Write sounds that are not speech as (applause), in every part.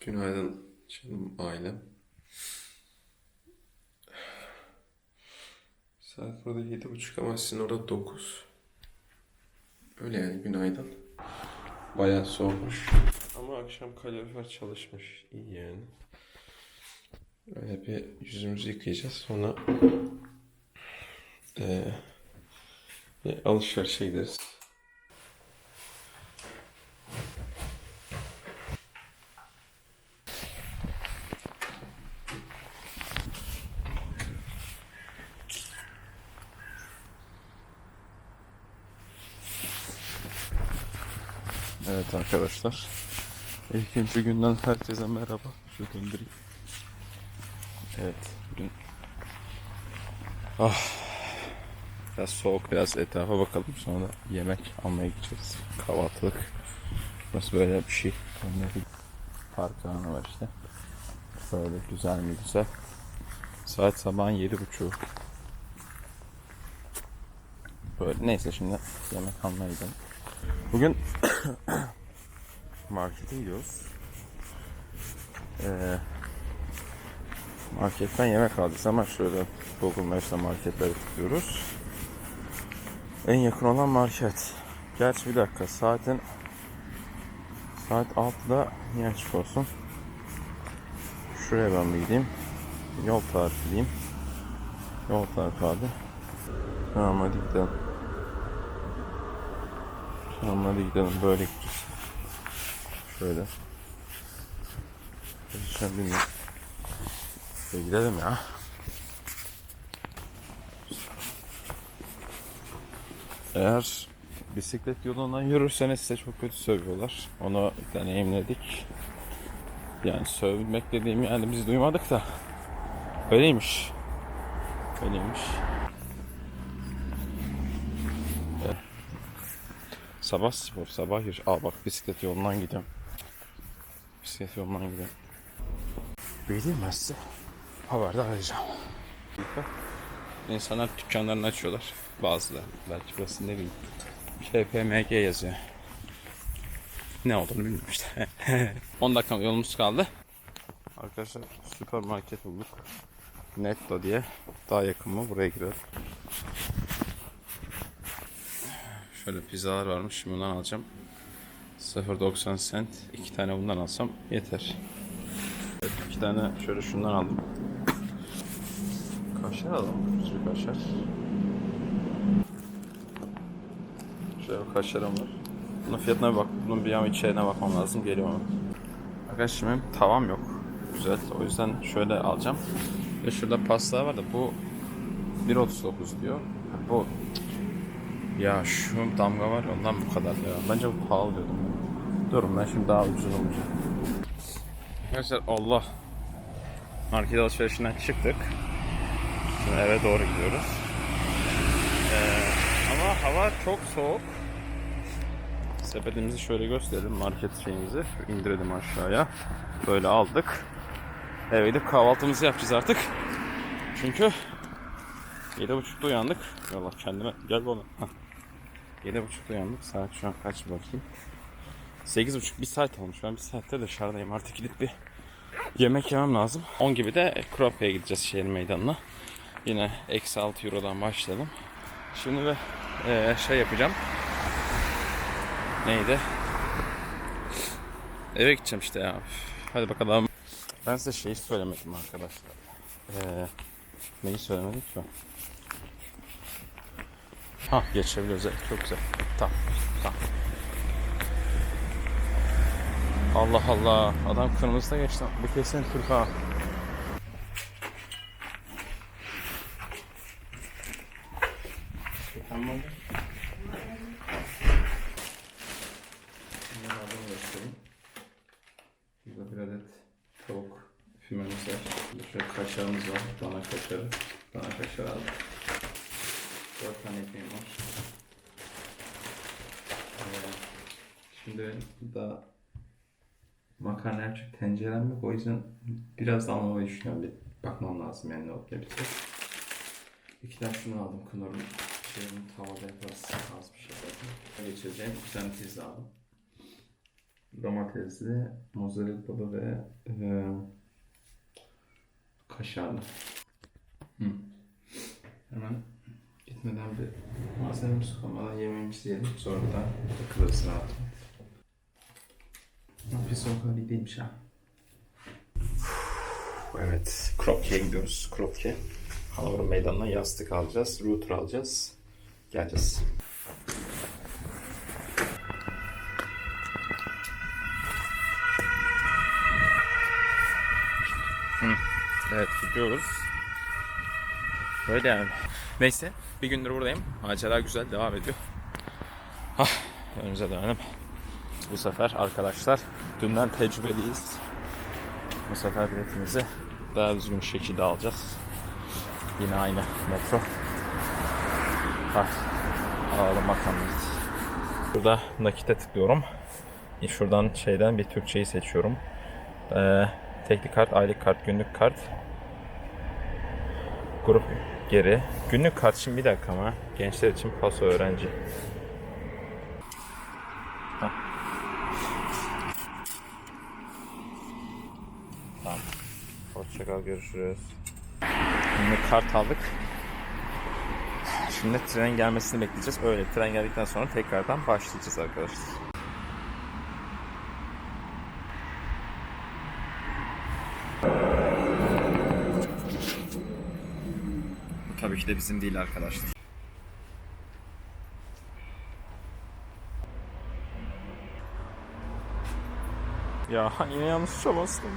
Günaydın canım ailem. Saat burada yedi buçuk ama sizin orada dokuz. Öyle yani günaydın. Bayağı soğumuş. Ama akşam kalorifer çalışmış. İyi yani. Öyle bir yüzümüzü yıkayacağız. Sonra bir alışverişe gideriz. Evet arkadaşlar. İkinci günden herkese merhaba. Şu döndüreyim. Evet. Bugün... Ah. Biraz soğuk biraz etrafa bakalım. Sonra yemek almaya gideceğiz. Kahvaltılık. Burası böyle bir şey. Önde bir park alanı var işte. Böyle güzel mi güzel. Saat sabahın yedi buçuğu. Böyle neyse şimdi yemek almaya gidelim. Bugün markete gidiyoruz. Ee, marketten yemek aldık ama şöyle Google Maps'te marketleri tıklıyoruz. En yakın olan market. Gerçi bir dakika saatin saat 6'da niye açık olsun? Şuraya ben bir gideyim. Yol tarifi diyeyim. Yol tarifi abi. Tamam hadi gidelim. Tamam hadi gidelim böyle gideceğiz. Şöyle. Pozisyon bilmiyorum. Şöyle gidelim ya. Eğer bisiklet yolundan yürürseniz size çok kötü sövüyorlar. Onu deneyimledik. Yani sövmek dediğim yani biz duymadık da öyleymiş. Öyleymiş. Sabah spor, sabah yürüyüş. Aa bak bisiklet yolundan gidiyorum. Bisiklet yolundan ben size. Haberde arayacağım. İnsanlar dükkanlarını açıyorlar. Bazıları. Belki burası ne bileyim. KPMG yazıyor. Ne olduğunu bilmiyorum işte. (laughs) 10 dakika yolumuz kaldı. Arkadaşlar süpermarket bulduk. Netto diye. Daha yakın mı? Buraya girelim. Şöyle pizzalar varmış. Şimdi bundan alacağım. 0.90 cent. İki tane bundan alsam yeter. Evet, iki tane şöyle şundan aldım. Kaşar alalım. Bir kaşar. Şöyle bir kaşarım var. Bunun fiyatına bir bak. Bunun bir an içeriğine bakmam lazım. Geliyor ama. Arkadaşlar benim tavam yok. Güzel. O yüzden şöyle alacağım. Ve şurada pasta var da bu 1.39 diyor. Bu ya şu damga var ondan bu kadar ya. Bence bu pahalı diyordum. Durun ben şimdi daha ucuz olacak. Arkadaşlar Allah. Market alışverişinden çıktık. Şimdi eve doğru gidiyoruz. Ee, ama hava çok soğuk. Sepetimizi şöyle gösterelim market şeyimizi. indirelim aşağıya. Böyle aldık. Eve gidip kahvaltımızı yapacağız artık. Çünkü 7.30'da uyandık. Yallah kendime gel bana. Hah. 7.30'da uyandık. Saat şu an kaç bakayım. 8.30 bir saat olmuş. Ben bir saatte dışarıdayım. Artık gidip bir yemek yemem lazım. 10 gibi de Krope'ye gideceğiz şehir meydanına. Yine eksi 6 Euro'dan başlayalım. Şimdi de eee, şey yapacağım. Neydi? Eve gideceğim işte ya. Hadi bakalım. Ben size şeyi söylemedim arkadaşlar. Eee neyi söylemedik ki? Ha geçebiliyoruz. evet, Çok güzel. Tamam. Tamam. Allah Allah. Adam kırmızıda geçti. Bu kesin Türk ha. Bir adet tavuk fümemiz var. Burada şöyle kaşarımız var. Dana kaşarı. Dana kaşarı aldık. Dört tane ekmeğim var. Şimdi daha makarna yapacak tencerem yok. O yüzden biraz da almayı düşünüyorum. Bir bakmam lazım yani ne olup ne bitecek. İki tane şunu aldım. Knorr'un şeyini tavada yaparız. Az bir şey zaten. Geçireceğim. İki tane pizza aldım. domatesli, mozzarella ve e, kaşarlı. Hı. Hemen gitmeden bir malzememizi koymadan yemeğimizi yiyelim. Sonra da takılırız rahat. Pizza o kadar iyi değilmiş ha. Evet, Krokke'ye gidiyoruz. Krokke. Hanover Meydanı'na yastık alacağız, router alacağız. Geleceğiz. Evet gidiyoruz. Böyle yani. Neyse bir gündür buradayım. Macera güzel devam ediyor. Ah, önümüze dönelim. Bu sefer arkadaşlar dünden tecrübeliyiz. Bu sefer biletimizi daha düzgün şekilde alacağız. Yine aynı metro. Ah, alalım bakalım. Burada nakite tıklıyorum. Şuradan şeyden bir Türkçeyi seçiyorum. Ee, tekli kart, aylık kart, günlük kart. Grup geri. Günlük kart şimdi bir dakika ama. Gençler için paso öğrenci. Hah. Tamam. Görüşürüz. Günlük kart aldık. Şimdi trenin gelmesini bekleyeceğiz. Öyle tren geldikten sonra tekrardan başlayacağız arkadaşlar. Tabii ki de bizim değil arkadaşlar. Ya yine yanlış bastım.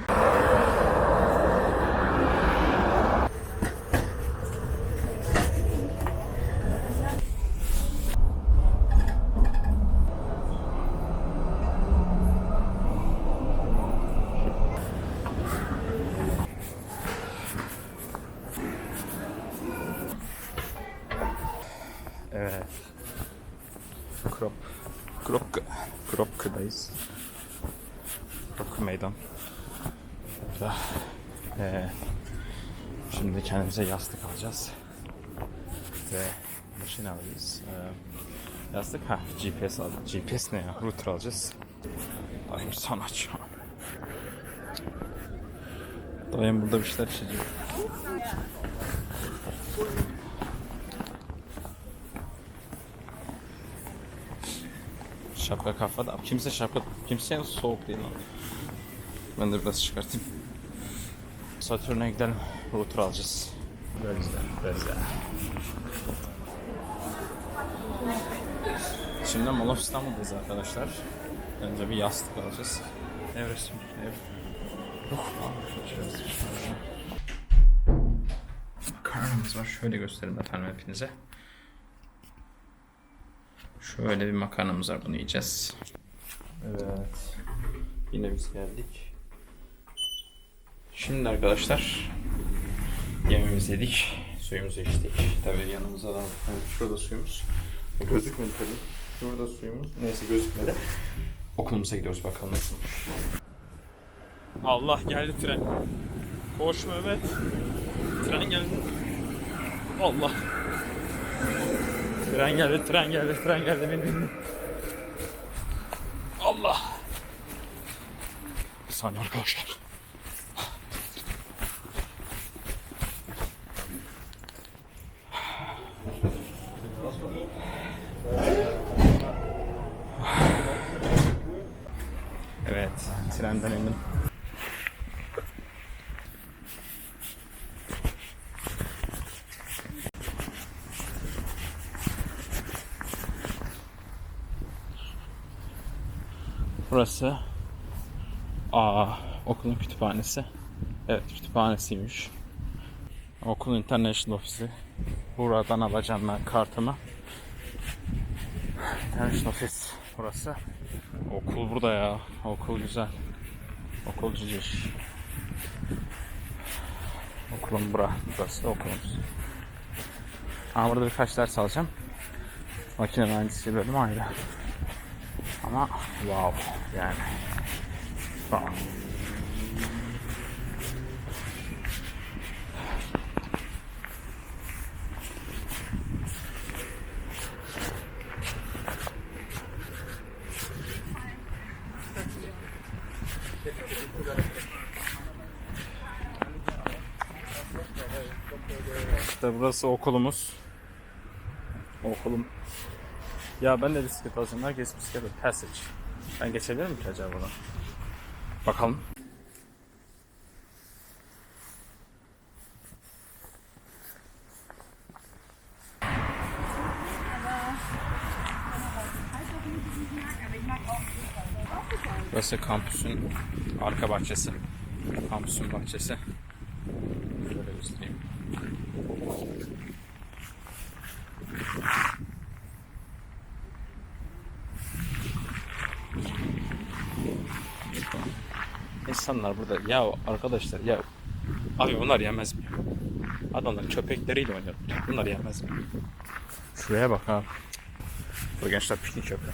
Kropka'dayız. Kropka meydan. Ee, şimdi kendimize yastık alacağız. Ve başına alacağız. Ee, yastık ha GPS alacağız. GPS ne ya? Router alacağız. Dayım sanatçı. Dayım burada bir şeyler çiziyor. Şapka kafada. Kimse şapka, kimse soğuk değil lan. Ben de biraz çıkartayım. Satürn'e gidelim. Router alacağız. Böyle güzel, güzel. Şimdi Mall of İstanbul'dayız arkadaşlar. Önce bir yastık alacağız. Nevresim, ev. Oh, Makarnamız var. Şöyle göstereyim efendim hepinize. Şöyle bir makarnamız var. Bunu yiyeceğiz. Evet. Yine biz geldik. Şimdi arkadaşlar yemeğimizi yedik. Suyumuzu içtik. Tabii yanımıza da yani şurada suyumuz. Gözükmedi tabii. Şurada suyumuz. Neyse gözükmedi. Okulumuza gidiyoruz bakalım nasıl. Allah geldi tren. Koş Mehmet. Tren geldi. Allah. Tren geldi, tren geldi, tren geldi. Bin, bin. Allah. Bir saniye arkadaşlar. Evet, trenden indim. Burası Aa, okulun kütüphanesi. Evet kütüphanesiymiş. Okulun International Ofisi. Buradan alacağım ben kartımı. International Office burası. Okul burada ya. Okul güzel. Okul ciciş. Okulum bura. Burası okulumuz. Ama burada birkaç ders alacağım. Makine mühendisliği bölümü ayrı. Ama wow yani. Wow. İşte burası okulumuz. Okulum. Ya ben de bisiklet alacağım. Herkes bisiklet alıyor. Passage. Ben geçebilir miyim ki acaba buradan? Bakalım. Burası kampüsün arka bahçesi. Kampüsün bahçesi. Şöyle göstereyim. İnsanlar burada ya arkadaşlar ya abi bunlar yemez mi? Adamlar köpekleriyle oynuyor. Bunlar yemez mi? Şuraya bak ha. Bu gençler piknik yapıyor.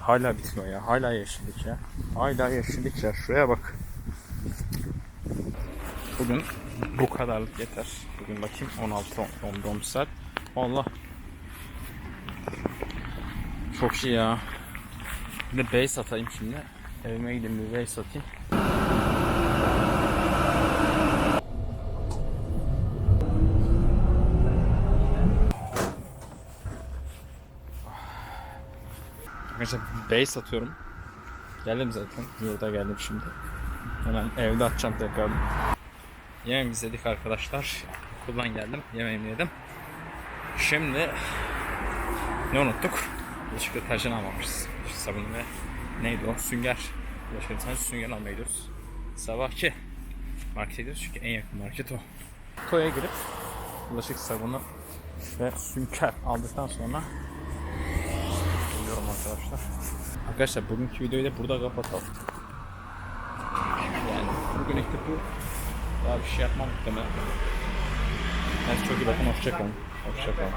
Hala bitmiyor ya. Hala yeşillik ya. Hala yeşillik ya. Şuraya bak. Bugün bu kadarlık yeter. Bugün bakayım 16 10 10 saat. Allah. Çok iyi ya. Bir de base atayım şimdi. Evime gideyim bir base atayım. Arkadaşlar base atıyorum. Geldim zaten. Yurda geldim şimdi. Hemen evde atacağım tekrar. Yemeğimizi yedik arkadaşlar. Okuldan geldim. Yemeğimi yedim. Şimdi ne unuttuk? Bulaşık deterjan almamışız. Sabun ve neydi o? Sünger. Bulaşık deterjan sünger almaya gidiyoruz. Sabahki markete gidiyoruz çünkü en yakın market o. Koya girip bulaşık sabunu ve sünger aldıktan sonra geliyorum arkadaşlar. Arkadaşlar bugünkü videoyu da burada kapatalım. Yani bugün işte bu daha bir şey yapmam muhtemelen. Kendinize çok iyi bakın. Hoşçakalın. Hoşçakalın.